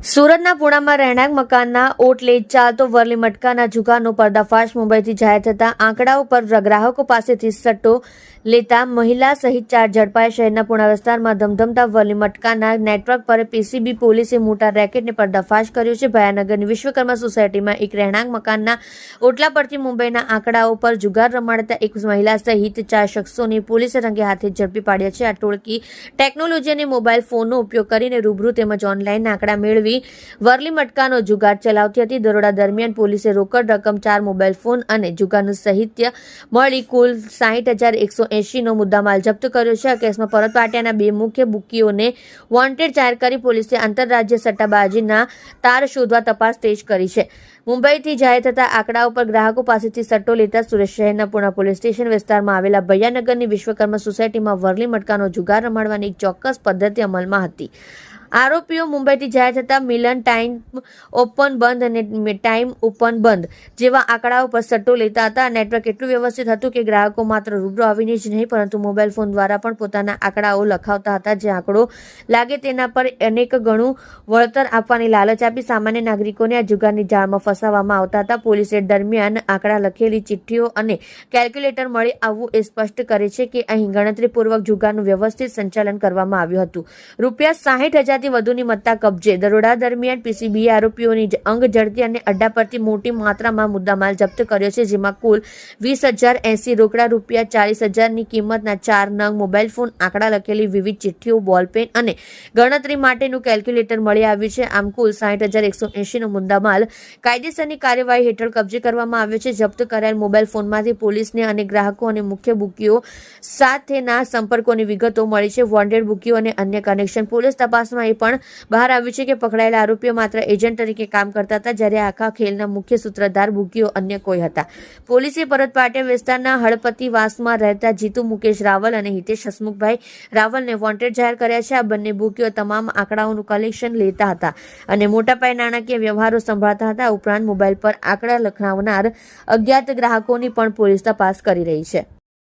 સુરતના પુણામાં રહેણાંક મકાનના ઓટલે ચાલતો વરલી મટકાના જુગારનો પર્દાફાશ મુંબઈથી જાહેર થતા આંકડાઓ પર ગ્રાહકો પાસેથી સટ્ટો લેતા મહિલા સહિત ચાર ઝડપાયા શહેરના પુણા વિસ્તારમાં ધમધમતા વરલી મટકાના નેટવર્ક પર પીસીબી પોલીસે મોટા રેકેટને પર્દાફાશ કર્યો છે. ભયાનગરની વિશ્વકર્મા સોસાયટીમાં એક રહેણાંક મકાનના ઓટલા પરથી મુંબઈના આંકડાઓ પર જુગાર રમાડતા એક મહિલા સહિત ચાર શખ્સોને પોલીસે રંગે હાથે ઝડપી પાડ્યા છે. આ ટોળકી ટેકનોલોજી અને મોબાઈલ ફોનનો ઉપયોગ કરીને રૂબરૂ તેમજ ઓનલાઈન આંકડા મેળવી વરલી મટકાનો જુગાર ચલાવતી હતી. દરોડા દરમિયાન પોલીસે રોકડ રકમ, ચાર મોબાઈલ ફોન અને જુગારનું સાહિત્ય મળી કુલ સાહીઠ હજાર એકસો એંશીનો મુદ્દામાલ જપ્ત કર્યો છે. આ કેસમાં પરત પાટિયાના બે મુખ્ય બુકીઓને વોન્ટેડ જાહેર કરી પોલીસે આંતરરાજ્ય સટ્ટાબાજીના તાર શોધવા તપાસ તેજ કરી છે. મુંબઈથી જાહેર થતા આંકડા ઉપર ગ્રાહકો પાસેથી સટ્ટો લેતા સુરત શહેરના પુણા પોલીસ સ્ટેશન વિસ્તારમાં આવેલા ભૈયાનગરની વિશ્વકર્મા સોસાયટીમાં વરલી મટકાનો જુગાર રમાડવાની એક ચોક્કસ પદ્ધતિ અમલમાં હતી. આરોપીઓ મુંબઈથી જાહેર થતા મિલન ટાઈમ ઓપન બંધ અને ટાઈમ ઓપન બંધ જેવા આંકડાઓ પર સટ્ટો લેતા હતા. નેટવર્ક એટલું વ્યવસ્થિત હતું કે ગ્રાહકો માત્ર રૂબરૂ આવીને જ નહીં, પરંતુ મોબાઈલ ફોન દ્વારા પણ પોતાના આંકડાઓ લખાવતા હતા. જે આંકડો લાગે તેના પર અનેક ગણું વળતર આપવાની લાલચ આપી સામાન્ય નાગરિકોને આ જુગારની જાળમાં ફસાવવામાં આવતા હતા. પોલીસે દરમિયાન આંકડા લખેલી ચિઠ્ઠીઓ અને કેલ્ક્યુલેટર મળી આવવું એ સ્પષ્ટ કરે છે કે અહીં ગણતરીપૂર્વક જુગારનું વ્યવસ્થિત સંચાલન કરવામાં આવ્યું હતું. રૂપિયા સાહીઠ હજારથી વધુની મત્તા કબજે. દરોડા દરમિયાન પીસીબીએ આરોપીઓની અંગ ઝડપી અને અડ્ડા પરથી મોટી માત્રામાં મુદ્દામાલ જપ્ત કર્યો છે, જેમાં કુલ વીસ હજાર એસી રોકડા રૂપિયા, ચાલીસ હજારની કિંમતના ચાર નંગ મોબાઈલ ફોન, આંકડા લખેલી વિવિધ ચિઠ્ઠીઓ, બોલપેન અને ગણતરી માટેનું કેલ્ક્યુલેટર મળી આવ્યું છે. આમ કુલ સાહીઠ હજાર એકસો એંશીનો મુદ્દામાલ કાયદેસરની કાર્યવાહી હેઠળ કબજે કરવામાં આવ્યો છે. જપ્ત કરાયેલ મોબાઈલ ફોનમાંથી પોલીસને અને ગ્રાહકો અને મુખ્ય બુકીઓ સાથેના સંપર્કોની વિગતો મળી છે. વોન્ટેડ બુકીઓ અને અન્ય કનેક્શન પોલીસ તપાસમાં એ પણ બહાર આવ્યું છે કે પકડાયેલા આરોપીઓ માત્ર એજન્ટ તરીકે કામ કરતા હતા, જ્યારે આખા ખેલના મુખ્ય સૂત્રધાર બુકીઓ અન્ય કોઈ હતા. પોલીસે પરત પાટિયા વિસ્તારના હળપતિવાસમાં રહેતા જીતુ મુકેશ રાવલ અને હિતેશ હસમુખભાઈ રાવલને વોન્ટેડ જાહેર કર્યા છે. આ બંને બુકીઓ તમામ આંકડાઓનું કલેક્શન લેતા હતા અને મોટા પાયે નાણાકીય વ્યવહારો સંભાળતા હતા. ઉપરાંત મોબાઈલ પર આંકડા લખનાવનાર અજ્ઞાત ગ્રાહકોની પણ પોલીસ તપાસ કરી રહી છે.